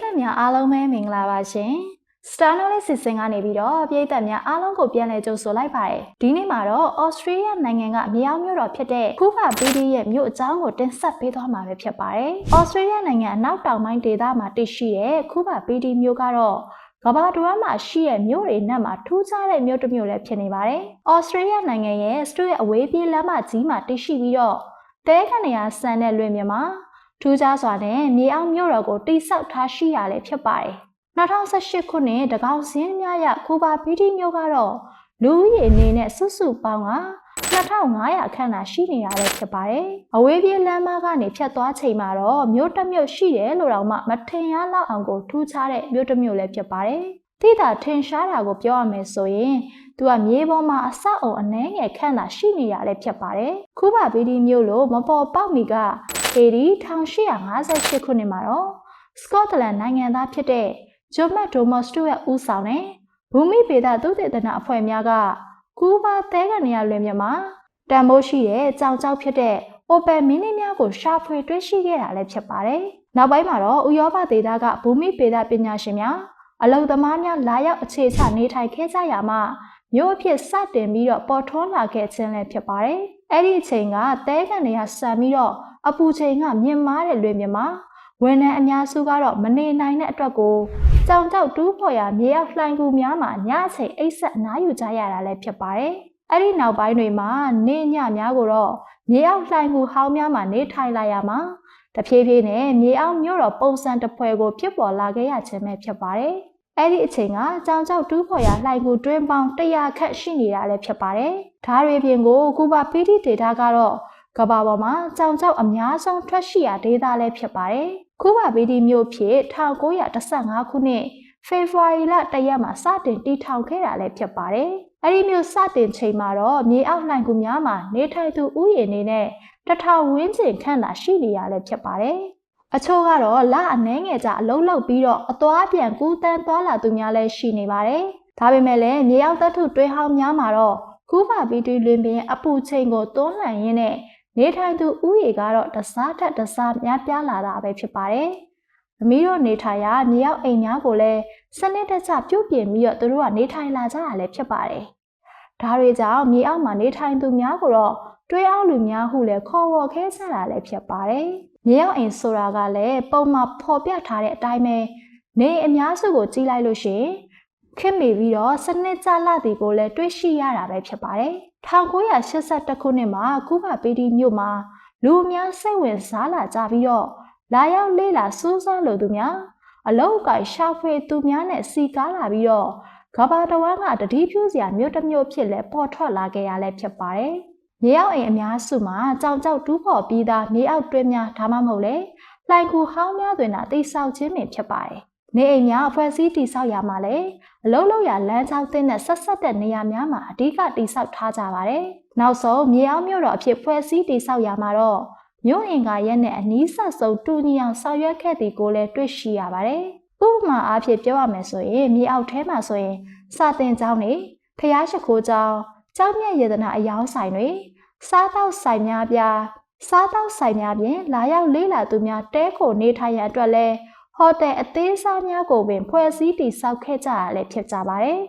သက်များအားလုံးပဲမင်္ဂလာပါရှင်။ Star Knowledge စီစဉ်ကနေပြီးတော့ပြည်သက်များအားလုံးကိုပြန်လည်ကြိုဆိုလိုက်ပါတယ်။ဒီနေ့မှာတော့ Australia နိုင်ငံကမြောက်မြို့တော်ဖြစ်တဲ့ကူဘာပီဒီရဲ့မြို့အကြောင်းကိုတင်ဆက်ပေးသွားမှာပဲဖြစ်ပါတယ်။ Australia နိုင်ငံအနောက်တောင်ပိုင်းဒေသမှာတည်ရှိတဲ့ကူဘာပီဒီမြို့ကတော့ကမ္ဘာတစ်ဝန်းမှာရှိတဲ့မြို့တွေနဲ့မှာထူးခြားတဲ့မြို့တစ်မြို့လည်းဖြစ်နေပါတယ်။ Australia နိုင်ငံရဲ့ Stuart အဝေးပြေးလမ်းမကြီးမှာတည်ရှိပြီးတော့တဲကနေရာဆန်တဲ့လွင်မြမှာ ထူးခြားစွာနဲ့မြေအောင်မြို့တော်ကိုတိစောက်ထားရှိရလည်းဖြစ်ပါတယ်။2018ခုနှစ်တကောင်စင်းများရကူဘာပီတီမြို့ကတော့လူဦးရေအနေနဲ့စုစုပေါင်းက2500ခန့်သာရှိနေရလည်းဖြစ်ပါတယ်။အဝေးပြေးလမ်းမကနေဖြတ်သွားချိန်မှာတော့မြို့တစ်မြို့ရှိတယ်လို့တော့မှမထင်ရလောက်အောင်ကိုထူးခြားတဲ့မြို့တစ်မြို့လည်းဖြစ်ပါတယ်။တိတာထင်ရှားတာကိုပြောရမယ်ဆိုရင်သူကမြေပေါ်မှာအဆောက်အုံအနှဲငယ်ခန့်သာရှိနေရလည်းဖြစ်ပါတယ်။ခုဘာပီတီမြို့လို့မပေါ်ပေါက်မီက ပေဒီ1858ခုနှစ်မှာတော့စကော့တလန်နိုင်ငံသားဖြစ်တဲ့ဂျိုမတ်ဒိုမော့စတူရဲ့ဦးဆောင်တဲ့ဘူမိပေဒသုတေသနအဖွဲ့များကကူဘာသဲကနေရလွင်မြမှာတန်မိုးရှိတဲ့ကြောင်ကြောက်ဖြစ်တဲ့ open mini များကိုရှာဖွေတွေ့ရှိခဲ့တာလည်းဖြစ်ပါတယ်။နောက်ပိုင်းမှာတော့ဥရောပဒေသကဘူမိပေဒပညာရှင်များအလုံသမားများလာရောက်အခြေချနေထိုင်ခဲ့ကြရမှာမြို့အဖြစ်စတင်ပြီးတော့ပေါ်ထွန်းလာခဲ့ခြင်းလည်းဖြစ်ပါတယ်။အဲ့ဒီအချိန်ကသဲကန်တွေကဆန်ပြီးတော့ အပူချိန်ကမြင့်မားတဲ့လွင်မြမှာဝန်ထမ်းအများစုကတော့မနေနိုင်တဲ့အတွက်ကိုကြောင်ကြောက်တူးဖော်ရမြေရောက်လှိုင်ကူများမှာညအချိန်အိတ်ဆက်အနားယူကြရတာလည်းဖြစ်ပါတယ်။အဲ့ဒီနောက်ပိုင်းတွေမှာနေညများကိုတော့မြေရောက်လှိုင်ကူဟောင်းများမှာနေထိုင်လာရမှာတဖြည်းဖြည်းနဲ့မြေအောင်မြို့တော်ပုံစံတစ်ဖွဲကိုဖြစ်ပေါ်လာခဲ့ရခြင်းပဲဖြစ်ပါတယ်။အဲ့ဒီအချိန်ကကြောင်ကြောက်တူးဖော်ရလှိုင်ကူတွင်းပေါင်း100ခန့်ရှိနေတာလည်းဖြစ်ပါတယ်။ဓာရီပြင်ကိုကူဘာပီတီဒေတာကတော့ ကဘာပေါ်မှာကြောင်ကြောက်အများဆုံးထွက်ရှိရာဒေသလည်းဖြစ်ပါတယ်။ခုဘာဗီဒီမြို့ဖြစ်1915ခုနှစ်ဖေဖော်ဝါရီလတရက်မှာစတင်တည်ထောင်ခဲ့တာလည်းဖြစ်ပါတယ်။အဲဒီမြို့စတင်ချိန်မှာတော့မြေအောက်လှိုင်ကူများမှာနေထိုင်သူဥယျာဉ်နေနဲ့တထောင်ဝန်းကျင်ခန့်သာရှိနေရလည်းဖြစ်ပါတယ်။အချို့ကတော့လအနှဲငယ်ကြအလုံးလောက်ပြီးတော့အသွားပြန်ကူးတန်းသွားလာသူများလည်းရှိနေပါတယ်။ဒါပေမဲ့လည်းမြေအောက်သတ္ထုတွဲဟောင်းများမှာတော့ကူးပါပီတီလွင်ပင်အပူချိန်ကိုတွန်းလှန်ရင်းနဲ့ နေထိုင်သူဥယေကတော့တစားထက်တစားများပြားလာတာပဲဖြစ်ပါတယ်။သမီးတို့နေထိုင်ရာမြေရောက်အိမ်များကိုလည်းစနစ်တကျပြုပြင်ပြီးတော့သူတို့ကနေထိုင်လာကြတာလည်းဖြစ်ပါတယ်။ဒါတွေကြောင့်မြေအောက်မှာနေထိုင်သူများကိုတော့တွဲအောင်လူများဟုလည်းခေါ်ဝေါ်ခဲကြတာလည်းဖြစ်ပါတယ်။မြေရောက်အိမ်ဆိုတာကလည်းပုံမှန်ဖော်ပြထားတဲ့အတိုင်းပဲနေအများစုကိုကြီးလိုက်လို့ရှိရင် ခင်မိပြီးတော့စနစ်ကျလာသည်ကိုလည်းတွေးရှိရတာပဲဖြစ်ပါတယ်။1982ခုနှစ်မှာကူဘာပီဒီမြို့မှာလူအများစိတ်ဝင်စားလာကြပြီးတော့လာရောက်လေ့လာစူးစမ်းလိုသူများအလောက်ကိုင်ရှာဖွေသူများနဲ့စီကားလာပြီးတော့ကဘာတဝမ်းကတတိဖြူစရာမြို့တစ်မြို့ဖြစ်လဲပေါ်ထွက်လာခဲ့ရလဲဖြစ်ပါတယ်။မြေအောက်အိမ်အများစုမှာကြောင်ကြောက်တူးဖော်ပြီးသားမြေအောက်တွင်းများဒါမှမဟုတ်လေလှိုင်ကူဟောင်းများတွင်သာတိဆောက်ခြင်းပင်ဖြစ်ပါတယ် နေအိမ်များအဖွဲ့အစည်းတိဆောက်ရာမှာလည်းအလုံးလုံးရလမ်းကြောင်းသင်းတဲ့ဆက်ဆက်တဲ့နေရာများမှာအဓိကတိဆောက်ထားကြပါတယ်။နောက်ဆုံးမြေအောင်မြို့တော်အဖြစ်ဖွဲ့စည်းတိဆောက်ရာမှာတော့မြို့အင်ကာရက်နဲ့အနီးဆက်ဆုံးတူညီအောင်ဆောင်ရွက်ခဲ့သည်ကိုလည်းတွေ့ရှိရပါတယ်။ဥပမာအားဖြင့်ပြောရမယ်ဆိုရင်မြေအောက်ထဲမှာဆိုရင်စာတင်ကျောင်းတွေဖျားရှိခိုးကျောင်းကျောင်းမြတ်ယေဒနာအယောင်းဆိုင်တွေစားတောက်ဆိုင်များပြားစားတောက်ဆိုင်များပြင်လာရောက်လေးလာသူများတဲခိုနေထိုင်ရန်အတွက်လည်း ဟိုတယ်အသေးစားများကိုပင်ဖွဲ့စည်းတည်ဆောက်ခဲ့ကြရလည်းဖြစ်ကြပါတယ်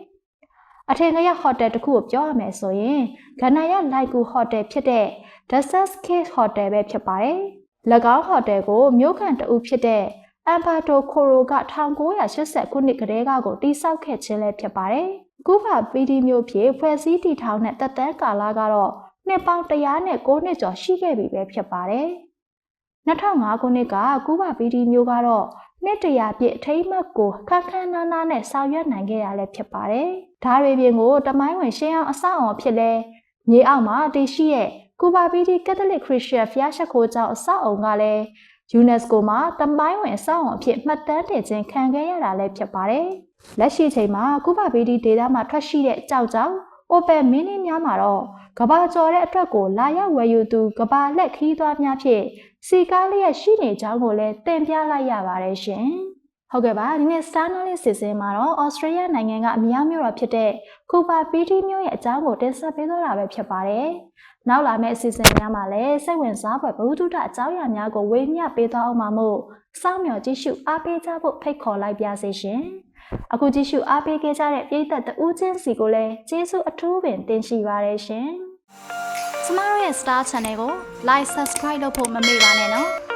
။အထင်ကရဟိုတယ်တစ်ခုကိုပြောရမယ်ဆိုရင်ဂန္နာရလိုက်ကူဟိုတယ်ဖြစ်တဲ့ Desert Case Hotel ပဲဖြစ်ပါတယ်။၎င်းဟိုတယ်ကိုမြို့ခံတဦးဖြစ်တဲ့အမ်ဘာတိုခိုရိုက1980ခုနှစ်ကတည်းကကိုတိစောက်ခဲ့ခြင်းလည်းဖြစ်ပါတယ်။ကုဖာပီဒီမျိုးဖြစ်ဖွဲ့စည်းတည်ထောင်တဲ့တက်တန်းကာလကတော့နှစ်ပေါင်း109နှစ်ကျော်ရှိခဲ့ပြီပဲဖြစ်ပါတယ်။ 2005ခုနှစ်ကကုဘပီဒီမျိုးကတော့နှစ်တရာပြည့်အထိမ်းမှတ်ကိုခက်ခန်းနားနားနဲ့ဆောင်ရွက်နိုင်ခဲ့ရလဲဖြစ်ပါတယ်။ဓာရီပြင်ကိုတမိုင်းဝင်ရှင်းအောင်အဆောက်အအုံဖြစ်လဲမြေအောက်မှာတည်ရှိရဲ့ကူဘာပီတီကက်သလစ်ခရစ်ယာန်ဖျားရှိခိုးကျောင်းအဆောက်အအုံကလည်း UNESCO မှာတမိုင်းဝင်အဆောက်အအုံအဖြစ်မှတ်တမ်းတင်ခြင်းခံခဲ့ရတာလည်းဖြစ်ပါတယ်။လက်ရှိချိန်မှာကူဘာပီတီဒေတာမှာထွက်ရှိတဲ့ကြောက်ကြောက် Open Mini များမှာတော့ကဘာကျော်တဲ့အတွက်ကိုလာရောက်ဝယ်ယူသူကဘာလက်ခီးသွားများဖြင့်စီကားလျက်ရှိနေကြောင်းကိုလည်းတင်ပြလိုက်ရပါတယ်ရှင်။ဟုတ်ကဲ့ပါဒီနေ့ Star Knowledge စီစဉ်မှာတော့ Australia နိုင်ငံကအမြောက်မြို့တော်ဖြစ်တဲ့ Cooper PT မြို့ရဲ့အကြောင်းကိုတင်ဆက်ပေးသွားတာပဲဖြစ်ပါတယ်။နောက်လာမယ့်အစီအစဉ်များမှာလည်းစိတ်ဝင်စားဖွယ်ဗဟုသုတအကြောင်းအရာများကိုဝေမျှပေးသွားအောင်ပါမို့စောင့်မျှော်ကြည့်ရှုအားပေးကြဖို့ဖိတ်ခေါ်လိုက်ပါစေရှင်။ အခုကြည့်ရှုအားပေးခဲ့ကြတဲ့ပရိသတ်တဦးချင်းစီကိုလည်းကျေးဇူးအထူးပင်တင်ရှိပါရရှင်။ကျမတို့ရဲ့ Star Channel ကို Like Subscribe လုပ်ဖို့မမေ့ပါနဲ့နော်။